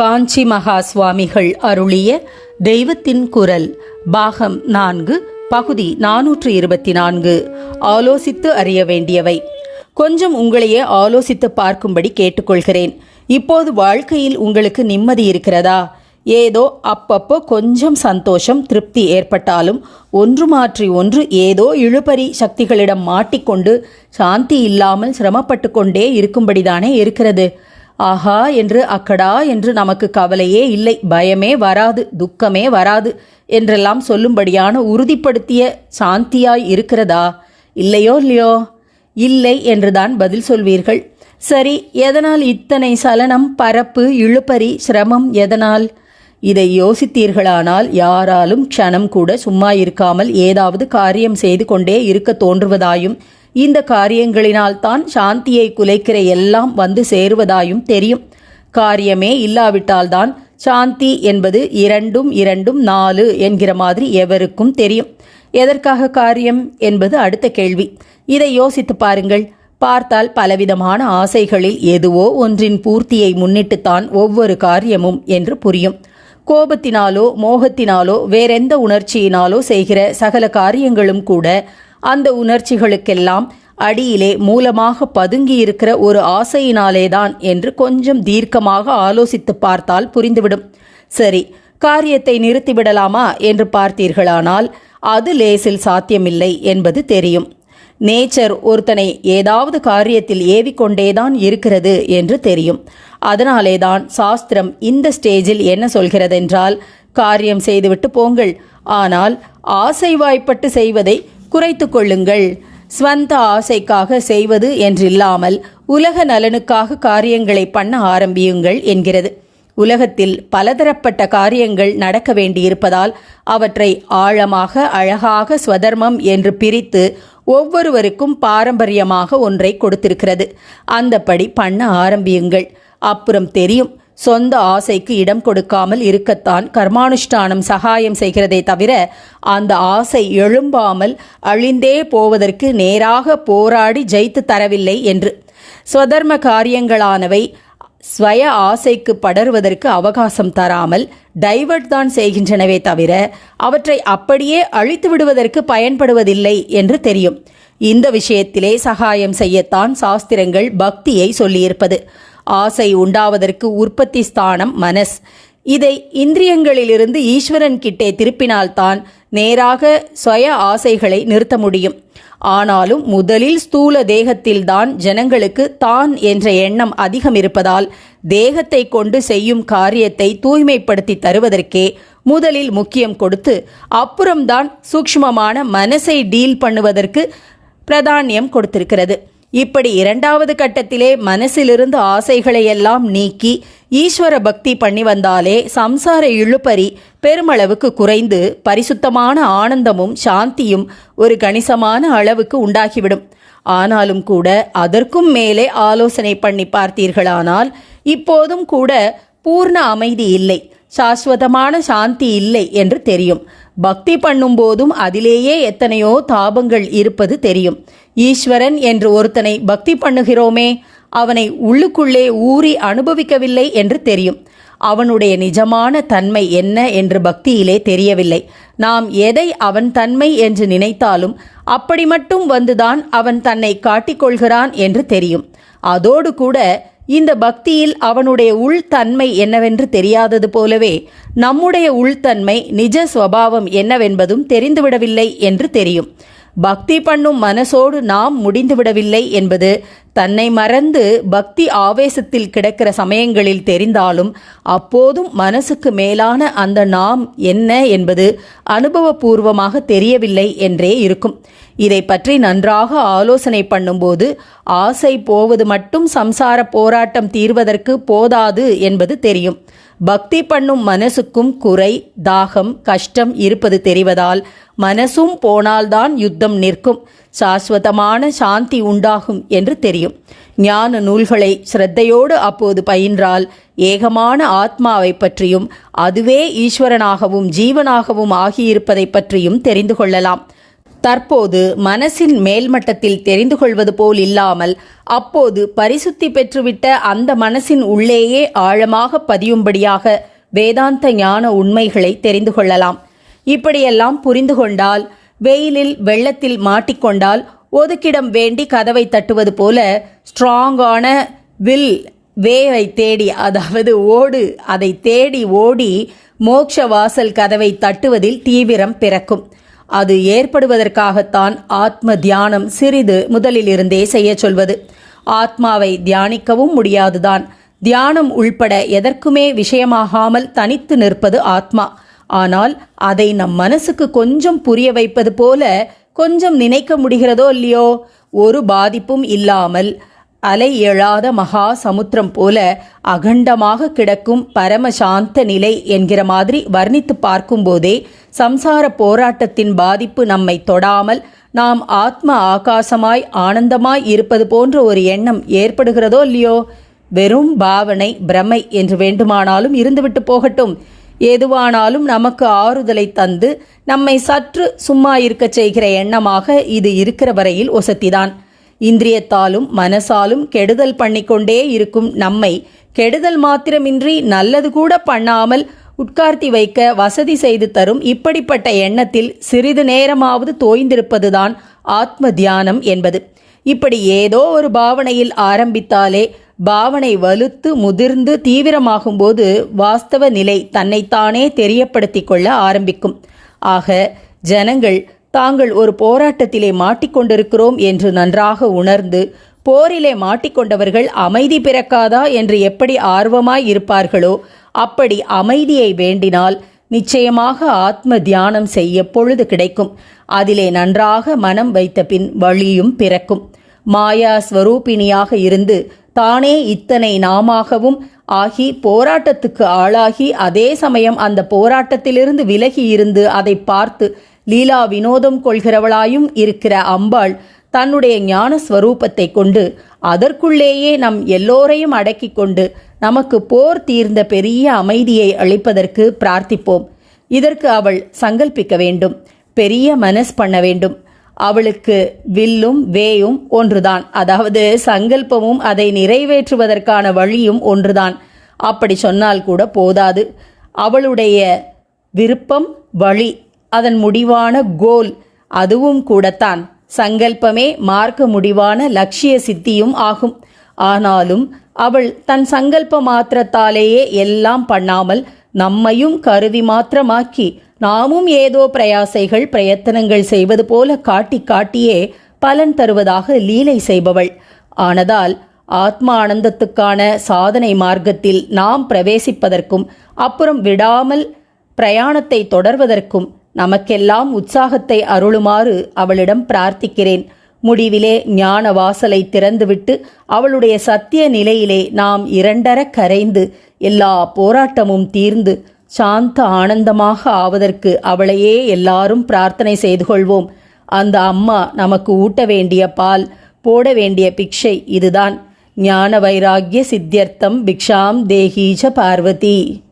காஞ்சி மகா சுவாமிகள் அருளிய தெய்வத்தின் குரல் பாகம் நான்கு பகுதி நானூற்று இருபத்தி நான்கு. ஆலோசித்து அறிய வேண்டியவை. கொஞ்சம் உங்களையே ஆலோசித்து பார்க்கும்படி கேட்டுக்கொள்கிறேன். இப்போது வாழ்க்கையில் உங்களுக்கு நிம்மதி இருக்கிறதா? ஏதோ அப்பப்போ கொஞ்சம் சந்தோஷம் திருப்தி ஏற்பட்டாலும் ஒன்று மாற்றி ஒன்று ஏதோ இழுபறி சக்திகளிடம் மாட்டிக்கொண்டு சாந்தி இல்லாமல் சிரமப்பட்டு கொண்டே இருக்கும்படிதானே இருக்கிறது. ஆஹா என்று அக்கடா என்று நமக்கு கவலையே இல்லை. பயமே வராது துக்கமே வராது என்றெல்லாம் சொல்லும்படியான உறுதிப்படுத்திய சாந்தியாய் இருக்கிறதா? இல்லையோ இல்லையோ? இல்லை என்றுதான் பதில் சொல்வீர்கள். சரி எதனால் இத்தனை சலனம் பரப்பு இழுபறி சிரமம் எதனால்? இதை யோசித்தீர்களானால் யாராலும் க்ஷணம் கூட சும்மா இருக்காமல் ஏதாவது காரியம் செய்து கொண்டே இருக்க தோன்றுவதாயும் இந்த காரியங்களினால் தான் சாந்தியை குலைக்கிற எல்லாம் வந்து சேருவதாயும் தெரியும். காரியமே இல்லாவிட்டால்தான் சாந்தி என்பது இரண்டும் இரண்டும் நாலு என்கிற மாதிரி எவருக்கும் தெரியும். எதற்காக காரியம் என்பது அடுத்த கேள்வி. இதை யோசித்து பாருங்கள். பார்த்தால் பலவிதமான ஆசைகளில் எதுவோ ஒன்றின் பூர்த்தியை முன்னிட்டுத்தான் ஒவ்வொரு காரியமும் என்று புரியும். கோபத்தினாலோ மோகத்தினாலோ வேறெந்த உணர்ச்சியினாலோ செய்கிற சகல காரியங்களும் கூட அந்த உணர்ச்சிகளுக்கெல்லாம் அடியிலே மூலமாக பதுங்கி இருக்கிற ஒரு ஆசையினாலேதான் என்று கொஞ்சம் தீர்க்கமாக ஆலோசித்து பார்த்தால் புரிந்துவிடும். சரி காரியத்தை நிறுத்திவிடலாமா என்று பார்த்தீர்களானால் அது லேசில் சாத்தியமில்லை என்பது தெரியும். நேச்சர் ஒருத்தனை ஏதாவது காரியத்தில் ஏவிக்கொண்டேதான் இருக்கிறது என்று தெரியும். அதனாலேதான் சாஸ்திரம் இந்த ஸ்டேஜில் என்ன சொல்கிறதென்றால் காரியம் செய்துவிட்டு போங்கள். ஆனால் ஆசை வாய்ப்பட்டு செய்வதை குறைத்து கொள்ளுங்கள். ஸ்வந்த ஆசைக்காக செய்வது என்றில்லாமல் உலக நலனுக்காக காரியங்களை பண்ண ஆரம்பியுங்கள் என்கிறது. உலகத்தில் பலதரப்பட்ட காரியங்கள் நடக்க வேண்டியிருப்பதால் அவற்றை ஆழமாக அழகாக ஸ்வதர்மம் என்று பிரித்து ஒவ்வொருவருக்கும் பாரம்பரியமாக ஒன்றை கொடுத்திருக்கிறது. அந்தப்படி பண்ண ஆரம்பியுங்கள். அப்புறம் தெரியும். சொந்த ஆசைக்கு இடம் கொடுக்காமல் இருக்கத்தான் கர்மானுஷ்டானம் சகாயம் செய்கிறதே தவிர அந்த ஆசை எழும்பாமல் அழிந்தே போவதற்கு நேராக போராடி ஜெயித்து தரவில்லை என்று. ஸ்வதர்ம காரியங்களானவை ஸ்வய ஆசைக்கு படருவதற்கு அவகாசம் தராமல் டைவர்ட் தான் செய்கின்றனவே தவிர அவற்றை அப்படியே அழித்து விடுவதற்கு பயன்படுவதில்லை என்று தெரியும். இந்த விஷயத்திலே சகாயம் செய்யத்தான் சாஸ்திரங்கள் பக்தியை சொல்லியிருப்பது. ஆசை உண்டாவதற்கு உற்பத்தி ஸ்தானம் மனஸ். இதை இந்திரியங்களிலிருந்து ஈஸ்வரன் கிட்டே திருப்பினால்தான் நேராக சுய ஆசைகளை நிறுத்த முடியும். ஆனாலும் முதலில் ஸ்தூல தேகத்தில்தான் ஜனங்களுக்கு தான் என்ற எண்ணம் அதிகம் இருப்பதால் தேகத்தை கொண்டு செய்யும் காரியத்தை தூய்மைப்படுத்தி தருவதற்கே முதலில் முக்கியம் கொடுத்து அப்புறம்தான் சூக்ஷ்மமான மனசை டீல் பண்ணுவதற்கு பிரதானியம் கொடுத்திருக்கிறது. இப்படி இரண்டாவது கட்டத்திலே மனசிலிருந்து ஆசைகளை எல்லாம் நீக்கி ஈஸ்வர பக்தி பண்ணி வந்தாலே சம்சார இழுப்பறி பெருமளவுக்கு குறைந்து பரிசுத்தமான ஆனந்தமும் சாந்தியும் ஒரு கணிசமான அளவுக்கு உண்டாகிவிடும். ஆனாலும் கூட அதற்கும் மேலே ஆலோசனை பண்ணி பார்த்தீர்களானால் இப்போதும் கூட பூர்ண அமைதி இல்லை சாஸ்வதமான சாந்தி இல்லை என்று தெரியும். பக்தி பண்ணும்போதும் அதிலேயே எத்தனையோ தாபங்கள் இருப்பது தெரியும். ஈஸ்வரன் என்று ஒருத்தனை பக்தி பண்ணுகிறோமே அவனை உள்ளுக்குள்ளே ஊறி அனுபவிக்கவில்லை என்று தெரியும். அவனுடைய நிஜமான தன்மை என்ன என்று பக்தியிலே தெரியவில்லை. நாம் எதை அவன் தன்மை என்று நினைத்தாலும் அப்படி மட்டும் வந்துதான் அவன் தன்னை காட்டிக்கொள்கிறான் என்று தெரியும். அதோடு கூட இந்த பக்தியில் அவனுடைய உள்தன்மை என்னவென்று தெரியாதது போலவே நம்முடைய உள்தன்மை நிஜ ஸ்வபாவம் என்னவென்பதும் தெரிந்துவிடவில்லை என்று தெரியும். பக்தி பண்ணும் மனசோடு நாம் முடிந்துவிடவில்லை என்பது தன்னை மறந்து பக்தி ஆவேசத்தில் கிடக்கிற சமயங்களில் தெரிந்தாலும் அப்போதும் மனசுக்கு மேலான அந்த நாம் என்ன என்பது அனுபவபூர்வமாக தெரியவில்லை என்றே இருக்கும். இதை பற்றி நன்றாக ஆலோசனை பண்ணும்போது ஆசை போவது மட்டும் சம்சார போராட்டம் தீர்வதற்கு போதாது என்பது தெரியும். பக்தி பண்ணும் மனசுக்கும் குறை தாகம் கஷ்டம் இருப்பது தெரிவதால் மனசும் போனால்தான் யுத்தம் நிற்கும். சாஸ்வதமான சாந்தி உண்டாகும் என்று தெரியும். ஞான நூல்களை ஸ்ரத்தையோடு அப்போது பயின்றால் ஏகமான ஆத்மாவை பற்றியும் அதுவே ஈஸ்வரனாகவும் ஜீவனாகவும் ஆகியிருப்பதை பற்றியும் தெரிந்து கொள்ளலாம். தற்போது மனசின் மேல்மட்டத்தில் தெரிந்து கொள்வது போல் இல்லாமல் அப்போது பரிசுத்தி பெற்றுவிட்ட அந்த மனசின் உள்ளேயே ஆழமாக பதியும்படியாக வேதாந்த ஞான உண்மைகளை தெரிந்து கொள்ளலாம். இப்படியெல்லாம் புரிந்து கொண்டால் வெயிலில் வெள்ளத்தில் மாட்டிக்கொண்டால் ஒதுக்கிடம் வேண்டி கதவை தட்டுவது போல ஸ்ட்ராங்கான வில் வேவை தேடி அதாவது ஓடு அதை தேடி ஓடி மோட்ச வாசல் கதவை தட்டுவதில் தீவிரம் பிறக்கும். அது ஏற்படுவதற்காகத்தான் ஆத்ம தியானம் சிறிது முதலிலிருந்தே செய்ய சொல்வது. ஆத்மாவை தியானிக்கவும் முடியாதுதான். தியானம் உள்பட எதற்குமே விஷயமாகாமல் தனித்து நிற்பது ஆத்மா. ஆனால் அதை நம் மனசுக்கு கொஞ்சம் புரிய வைப்பது போல கொஞ்சம் நினைக்க முடிகிறதோ இல்லையோ? ஒரு பாதிப்பும் இல்லாமல் அலை எழாத மகா சமுத்திரம் போல அகண்டமாக கிடக்கும் பரமசாந்த நிலை என்கிற மாதிரி வர்ணித்து பார்க்கும்போதே சம்சார போராட்டத்தின் பாதிப்பு நம்மை தொடாமல் நாம் ஆத்ம ஆகாசமாய் ஆனந்தமாய் இருப்பது போன்ற ஒரு எண்ணம் ஏற்படுகிறதோ இல்லையோ? வெறும் பாவனை பிரமை என்று வேண்டுமானாலும் இருந்துவிட்டு போகட்டும். எதுவானாலும் நமக்கு ஆறுதலை தந்து நம்மை சற்று சும்மா இருக்கச் செய்கிற எண்ணமாக இது இருக்கிற வரையில் ஒசத்திதான். இந்திரியத்தாலும் மனசாலும் கெடுதல் பண்ணிக்கொண்டே இருக்கும் நம்மை கெடுதல் மாத்திரமின்றி நல்லது கூட பண்ணாமல் உட்கார்த்தி வைக்க வசதி செய்து தரும் இப்படிப்பட்ட எண்ணத்தில் சிறிது நேரமாவது தோய்ந்திருப்பதுதான் ஆத்ம தியானம் என்பது. இப்படி ஏதோ ஒரு பாவனையில் ஆரம்பித்தாலே பாவனை வலுத்து முதிர்ந்து தீவிரமாகும்போது வாஸ்தவ நிலை தன்னைத்தானே தெரியப்படுத்தி கொள்ள ஆரம்பிக்கும். ஆக ஜனங்கள் தாங்கள் ஒரு போராட்டத்திலே மாட்டிக்கொண்டிருக்கிறோம் என்று நன்றாக உணர்ந்து போரிலே மாட்டிக்கொண்டவர்கள் அமைதி பிறக்காதா என்று எப்படி ஆர்வமாய் இருப்பார்களோ அப்படி அமைதியை வேண்டினால் நிச்சயமாக ஆத்ம தியானம் செய்ய பொழுது கிடைக்கும். அதிலே நன்றாக மனம் வைத்த பின் வழியும் பிறக்கும். மாயா ஸ்வரூபிணியாக இருந்து தானே இத்தனை நாமாகவும் ஆகி போராட்டத்துக்கு ஆளாகி அதே சமயம் அந்த போராட்டத்திலிருந்து விலகி இருந்து அதை பார்த்து லீலா வினோதம் கொள்கிறவளாயும் இருக்கிற அம்பாள் தன்னுடைய ஞான ஸ்வரூபத்தை கொண்டு அதற்குள்ளேயே நம் எல்லோரையும் அடக்கி கொண்டு நமக்கு போர் தீர்ந்த பெரிய அமைதியை அளிப்பதற்கு பிரார்த்திப்போம். இதற்கு அவள் சங்கல்பிக்க வேண்டும். பெரிய மனஸ் பண்ண வேண்டும். அவளுக்கு வில்லும் வேயும் ஒன்றுதான். அதாவது சங்கல்பமும் அதை நிறைவேற்றுவதற்கான வழியும் ஒன்றுதான். அப்படி சொன்னால் கூட போதாது. அவளுடைய விருப்பம் வழி அதன் முடிவான கோல் அதுவும் கூடத்தான். சங்கல்பமே மார்க்க முடிவான லட்சிய சித்தியும் ஆகும். ஆனாலும் அவள் தன் சங்கல்ப மாத்திரத்தாலேயே எல்லாம் பண்ணாமல் நம்மையும் கருவி மாத்திரமாக்கி நாமும் ஏதோ பிரயாசைகள் பிரயத்தனங்கள் செய்வது போல காட்டி காட்டியே பலன் தருவதாக லீலை செய்பவள். ஆனதால் ஆத்மா ஆனந்தத்துக்கான சாதனை மார்க்கத்தில் நாம் பிரவேசிப்பதற்கும் அப்புறம் விடாமல் பிரயாணத்தை தொடர்வதற்கும் நமக்கெல்லாம் உற்சாகத்தை அருளுமாறு அவளிடம் பிரார்த்திக்கிறேன். முடிவிலே ஞான வாசலை திறந்துவிட்டு அவளுடைய சத்திய நிலையிலே நாம் இரண்டர கரைந்து எல்லா போராட்டமும் தீர்ந்து சாந்த ஆனந்தமாக ஆவதற்கு அவளையே எல்லாரும் பிரார்த்தனை செய்து கொள்வோம். அந்த அம்மா நமக்கு ஊட்ட வேண்டிய பால் போட வேண்டிய பிக்ஷை இதுதான். ஞான வைராகிய சித்தியர்த்தம் பிக்ஷாம் தேகீஜ பார்வதி.